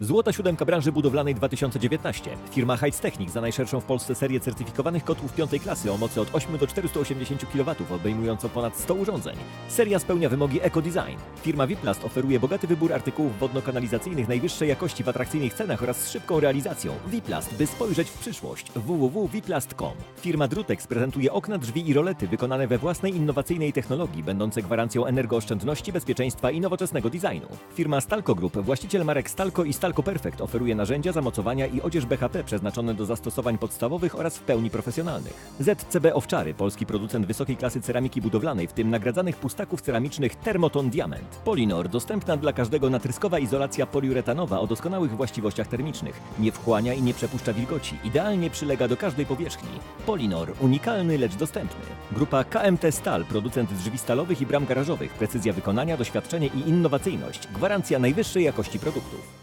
Złota siódemka branży budowlanej 2019. Firma Heights Technic za najszerszą w Polsce serię certyfikowanych kotłów piątej klasy o mocy od 8 do 480 kW, obejmującą ponad 100 urządzeń. Seria spełnia wymogi eco-design. Firma Wiplast oferuje bogaty wybór artykułów wodno-kanalizacyjnych najwyższej jakości w atrakcyjnych cenach oraz z szybką realizacją. Wiplast, by spojrzeć w przyszłość. www.wiplast.com. Firma Drutex prezentuje okna, drzwi i rolety wykonane we własnej innowacyjnej technologii, będące gwarancją energooszczędności, bezpieczeństwa i nowoczesnego designu. Firma Stalco Group, właściciel marek Stalco i Stalco Perfect oferuje narzędzia, zamocowania i odzież BHP przeznaczone do zastosowań podstawowych oraz w pełni profesjonalnych. ZCB Owczary, polski producent wysokiej klasy ceramiki budowlanej, w tym nagradzanych pustaków ceramicznych Thermoton Diament. Polinor, dostępna dla każdego natryskowa izolacja poliuretanowa o doskonałych właściwościach termicznych. Nie wchłania i nie przepuszcza wilgoci. Idealnie przylega do każdej powierzchni. Polinor, unikalny, lecz dostępny. Grupa KMT Stal, producent drzwi stalowych i bram garażowych. Precyzja wykonania, doświadczenie i innowacyjność. Gwarancja najwyższej jakości produktów.